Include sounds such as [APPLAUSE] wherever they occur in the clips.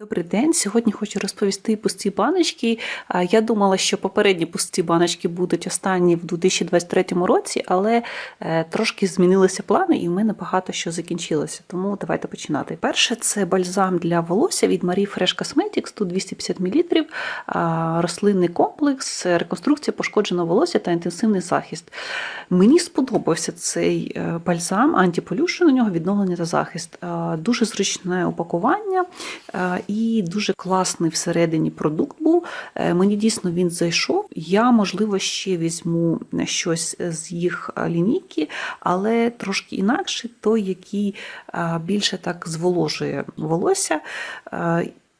Добрий день. Сьогодні хочу розповісти пусті баночки. Я думала, що попередні пусті баночки будуть останні в 2023 році, але е, трошки змінилися плани, і в мене багато що закінчилося. Тому давайте починати. Перше це бальзам для волосся від Marie Fresh Cosmetics, тут 250 мл, рослинний рослинний комплекс, реконструкція пошкодженого волосся та інтенсивний захист. Мені сподобався цей е, бальзам, антиполюшн у нього відновлення та захист. Е, Дуже зручне упакування. е, і дуже класний всередині продукт був. Е, Мені дійсно він зайшов. Я, можливо, ще візьму щось з їх е, лінійки, але трошки інакше, той, який е, більше так зволожує волосся.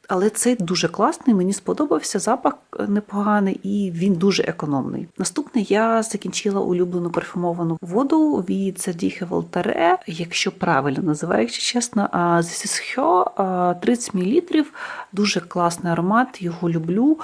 Е, Але цей дуже класний, мені сподобався, запах непоганий і він дуже економний. Наступне я закінчила улюблену парфюмовану воду від Задіхе Волтаре, якщо правильно називаю, якщо чесно. is 30 мл, дуже класний аромат, його люблю.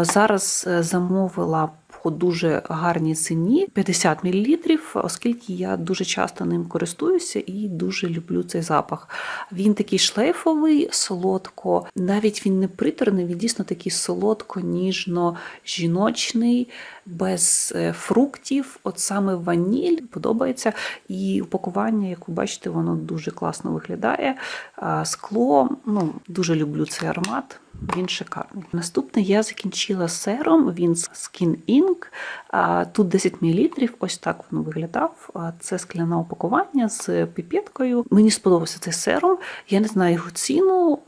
Зараз е, замовила по дуже гарній ціні 50 мл, оскільки я дуже часто ним користуюся і дуже люблю цей запах. Він такий шлейфовий, солодко, навіть він не приторний, він дійсно такий солодко-ніжно-жіночний, без е, фруктів. От саме ваніль подобається. І упакування, як ви бачите, воно дуже класно виглядає. Скло, ну, дуже люблю цей аромат. Він шикарний. Наступне я закінчила сером. Він з Skin Ink. А, Тут 10 мл. Ось так воно виглядав. Це скляне упакування з піпеткою. Мені сподобався цей серум. Я не знаю його ціну.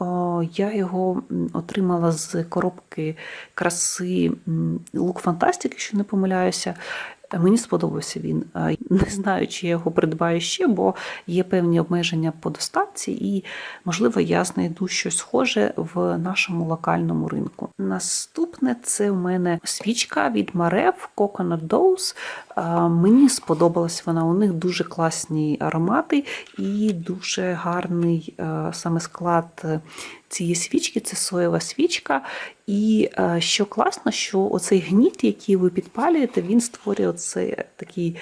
Я його отримала з коробки краси Лук Fantastic, якщо не помиляюся. Мені сподобався він. Не знаю, чи я його придбаю ще, бо є певні обмеження по доставці, і, можливо, я знайду щось схоже в нашому локальному ринку. Наступне це в мене свічка від Maref Coconut Dose. Мені сподобалась вона. У них дуже класні аромати і дуже гарний е, саме склад е, цієї свічки це соєва свічка. І е, що класно, що оцей гніт, який ви підпалюєте, він створює оцей такий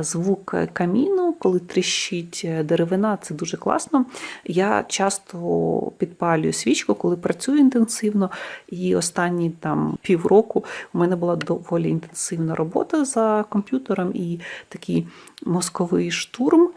звук каміну, коли тріщить деревина. Це дуже класно. Я часто підпалюю свічку, коли працюю інтенсивно. І останні там півроку у мене була доволі інтенсивна робота за комп'ютером і такий мозковий штурм.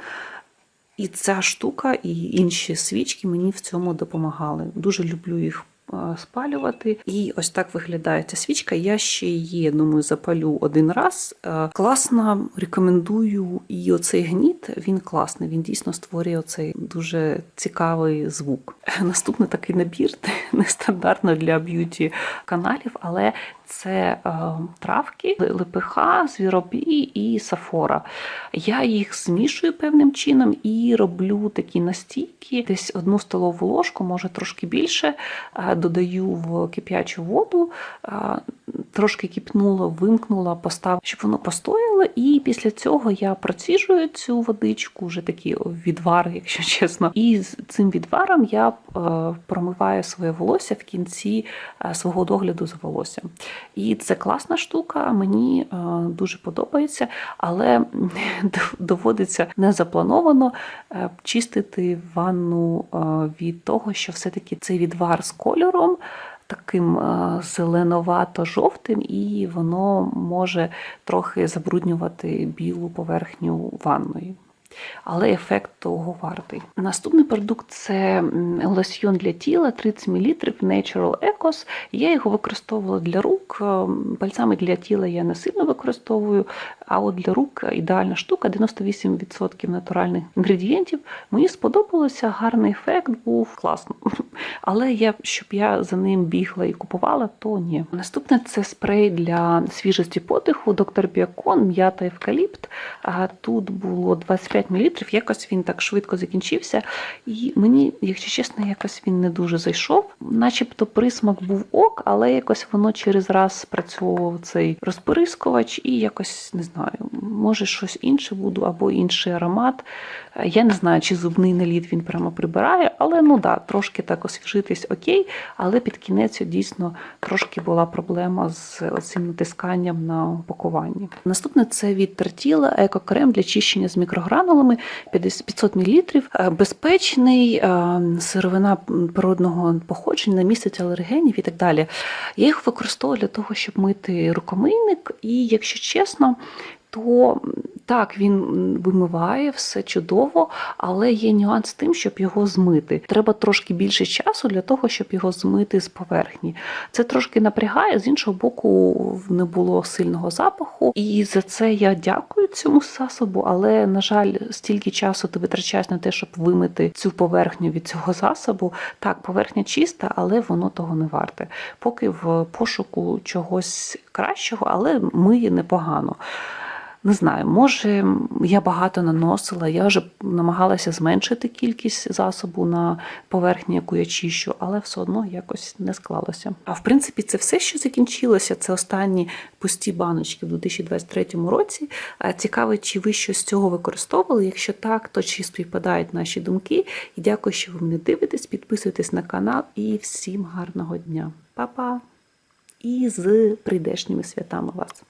І ця штука, і інші свічки мені в цьому допомагали. Дуже люблю їх е, спалювати. І ось так виглядає ця свічка. Я ще її, думаю, запалю один раз. Е, Класно рекомендую і оцей гніт. Він класний. Він дійсно створює оцей дуже цікавий звук. Наступний такий набір [LAUGHS] нестандартно для б'юті каналів, але це е, травки, липиха, звіробій і сафора. Я їх змішую певним чином і роблю такі настійки, десь одну столову ложку, може трошки більше, е, додаю в кип'ячу воду, е, трошки кипнула, вимкнула, поставила, щоб воно постояло. І після цього я проціжую цю водичку, вже такий відвар, якщо [LAUGHS] чесно. І з цим відваром я е, промиваю своє волосся в кінці е, свого догляду за волоссям. І це класна штука, мені е, дуже подобається, але [LAUGHS] доводиться незаплановано чистити ванну від того, що все-таки цей відвар з кольором. Таким е, зеленовато-жовтим, і воно може трохи забруднювати білу поверхню ванної. Але ефект того вартий. Наступний продукт це лосьйон для тіла 30 мл Natural Ecos. Я його використовувала для рук. Е, Бальзами для тіла я не сильно використовую, а от для рук ідеальна штука, 98% натуральних інгредієнтів. Мені сподобалося, гарний ефект був класно. [LAUGHS] Але я, щоб я за ним бігла і купувала, то ні. Наступне це спрей для свіжості подиху, доктор Біакон, м'ята евкаліпт. Тут було 25 мл, якось він так швидко закінчився. І мені, якщо чесно, якось він не дуже зайшов. Начебто присмак був ок, але якось воно через раз спрацьовував цей розпирискувач і якось не знаю, може щось інше буду або інший аромат. Я не знаю, чи зубний наліт він прямо прибирає, але ну да, трошки так освіжитись окей. Але під кінець дійсно трошки була проблема з цим натисканням на упакуванні. Наступне це від Тертіла екокрем для чищення з мікрогранулів. Правилами 500 мл, безпечний, е, сировина природного походження, містить алергенів і так далі. Я їх використовую для того, щоб мити рукомийник, і якщо чесно, то так, він вимиває все чудово, але є нюанс тим, щоб його змити. Треба трошки більше часу для того, щоб його змити з поверхні. Це трошки напрягає, з іншого боку, не було сильного запаху. І за це я дякую цьому засобу, але, на жаль, стільки часу ти витрачаєш на те, щоб вимити цю поверхню від цього засобу. Так, поверхня чиста, але воно того не варте. Поки в пошуку чогось кращого, але миє непогано. Не знаю, може я багато наносила, я вже намагалася зменшити кількість засобу на поверхні, яку я чищу, але все одно якось не склалося. А в принципі, це все, що закінчилося. Це останні пусті баночки в 2023 році. Цікаво, чи ви щось з цього використовували? Якщо так, то чи співпадають наші думки? І дякую, що ви мене дивитесь. Підписуйтесь на канал і всім гарного дня. Па-па! І з прийдешніми святами вас!